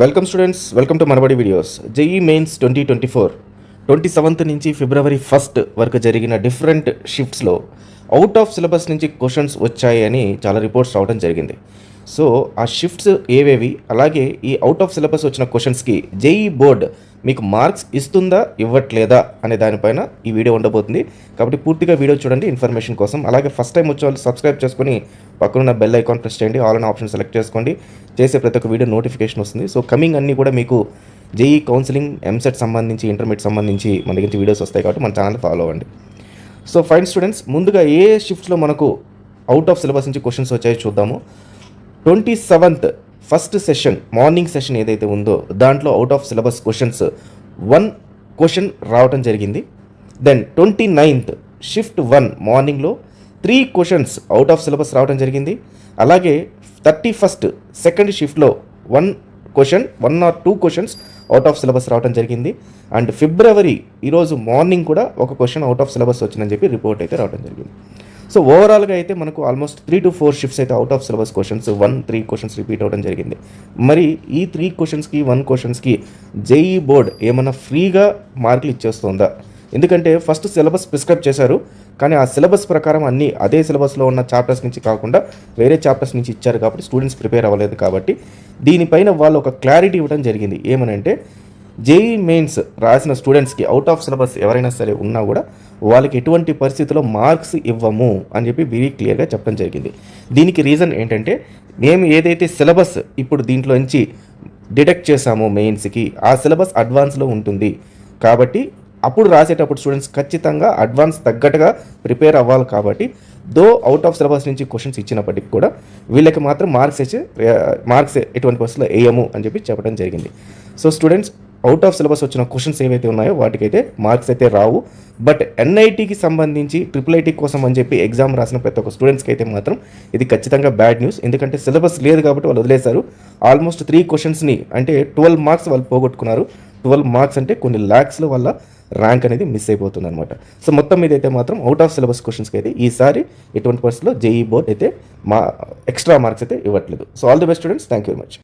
Welcome students welcome to Manabadi videos JEE mains twenty twenty four twenty seventh నుంచి February first వరకు జరిగిన different షిఫ్ట్స్లో out of syllabus నుంచి questions వచ్చాయి అని చాలా రిపోర్ట్స్ రావడం జరిగింది. సో ఆ షిఫ్ట్స్ ఏవేవి? అలాగే ఈ అవుట్ ఆఫ్ సిలబస్ వచ్చిన క్వశ్చన్స్కి జేఈ బోర్డ్ మీకు మార్క్స్ ఇస్తుందా ఇవ్వట్లేదా అనే దానిపైన ఈ వీడియో ఉండబోతుంది. కాబట్టి పూర్తిగా వీడియో చూడండి ఇన్ఫర్మేషన్ కోసం. అలాగే ఫస్ట్ టైం వచ్చే వాళ్ళు సబ్స్క్రైబ్ చేసుకుని పక్కనున్న బెల్ ఐకాన్ ప్రెస్ చేయండి ఆల్ అనే ఆప్షన్ సెలెక్ట్ చేసుకోండి. చేసే ప్రతి ఒక్క వీడియో నోటిఫికేషన్ వస్తుంది. సో కమింగ్ అన్నీ కూడా మీకు జేఈ కౌన్సిలింగ్ ఎంసెట్ సంబంధించి ఇంటర్మీడియట్ సంబంధించి మన దగ్గర వీడియోస్ వస్తాయి కాబట్టి మన ఛానల్ ఫాలో అవ్వండి. సో ఫైన్ స్టూడెంట్స్ ముందుగా ఏ షిఫ్ట్స్లో మనకు అవుట్ ఆఫ్ సిలబస్ నుంచి క్వశ్చన్స్ వచ్చాయో చూద్దాము. Twenty seventh first session morning session ఏదైతే ఉందో దాంట్లో out of syllabus questions one question రావటం జరిగింది. Then twenty ninth shift one మార్నింగ్లో three questions out of syllabus రావడం జరిగింది. అలాగే థర్టీ ఫస్ట్ సెకండ్ షిఫ్ట్లో one question one or two questions out of syllabus రావడం జరిగింది. అండ్ ఫిబ్రవరి ఈరోజు మార్నింగ్ కూడా ఒక క్వశ్చన్ అవుట్ ఆఫ్ సిలబస్ వచ్చిందని చెప్పి రిపోర్ట్ అయితే రావడం జరిగింది. సో ఓవరాల్గా అయితే మనకు almost three to four shifts అయితే out of syllabus questions one three questions repeat అవ్వడం జరిగింది. మరి ఈ త్రీ క్వశ్చన్స్కి వన్ క్వశ్చన్స్కి జేఈ బోర్డ్ ఏమైనా ఫ్రీగా మార్కులు ఇచ్చేస్తుందా? ఎందుకంటే ఫస్ట్ సిలబస్ ప్రిస్క్రైబ్ చేశారు కానీ ఆ సిలబస్ ప్రకారం అన్ని అదే సిలబస్లో ఉన్న చాప్టర్స్ నుంచి కాకుండా వేరే చాప్టర్స్ నుంచి ఇచ్చారు కాబట్టి స్టూడెంట్స్ ప్రిపేర్ అవ్వలేదు కాబట్టి దీనిపైన వాళ్ళు ఒక క్లారిటీ ఇవ్వడం జరిగింది. ఏమనంటే జేఈ మెయిన్స్ రాసిన స్టూడెంట్స్కి అవుట్ ఆఫ్ సిలబస్ ఎవరైనా సరే ఉన్నా కూడా వాళ్ళకి ఎటువంటి పరిస్థితుల్లో మార్క్స్ ఇవ్వము అని చెప్పి వెరీ క్లియర్గా చెప్పడం జరిగింది. దీనికి రీజన్ ఏంటంటే మేము ఏదైతే సిలబస్ ఇప్పుడు దీంట్లో నుంచి డిడక్ట్ చేసామో మెయిన్స్కి ఆ సిలబస్ అడ్వాన్స్లో ఉంటుంది. కాబట్టి అప్పుడు రాసేటప్పుడు స్టూడెంట్స్ ఖచ్చితంగా అడ్వాన్స్ తగ్గట్టుగా ప్రిపేర్ అవ్వాలి కాబట్టి దో అవుట్ ఆఫ్ సిలబస్ నుంచి క్వశ్చన్స్ ఇచ్చినప్పటికీ కూడా వీళ్ళకి మాత్రం మార్క్స్ వచ్చి మార్క్స్ ఎటువంటి పరిస్థితుల్లో వేయము అని చెప్పి చెప్పడం జరిగింది. So students out of syllabus వచ్చిన క్వశ్చన్స్ ఏవైతే ఉన్నాయో వాటికైతే మార్క్స్ అయితే రావు. బట్ ఎన్ఐటీకి సంబంధించి ట్రిపుల్ ఐటీ కోసం అని చెప్పి ఎగ్జామ్ రాసిన ప్రతి ఒక్క స్టూడెంట్స్కి అయితే మాత్రం ఇది ఖచ్చితంగా బ్యాడ్ న్యూస్ ఎందుకంటే సిలబస్ లేదు కాబట్టి వాళ్ళు వదిలేశారు. ఆల్మోస్ట్ త్రీ క్వశ్చన్స్ని అంటే ట్వెల్వ్ మార్క్స్ వాళ్ళు పోగొట్టుకున్నారు. ట్వెల్వ్ మార్క్స్ అంటే కొన్ని ల్యాక్స్లో వల్ల ర్యాంక్ అనేది మిస్ అయిపోతుంది అనమాట సో మొత్తం మీద అయితే మాత్రం అవుట్ ఆఫ్ సిలబస్ క్వశ్చన్స్కి అయితే ఈసారి ఎటువంటి పరిస్థితుల్లో జేఈ బోర్డ్ అయితే మా ఎక్స్ట్రా మార్క్స్ అయితే ఇవ్వట్లేదు. So all the best students thank you very much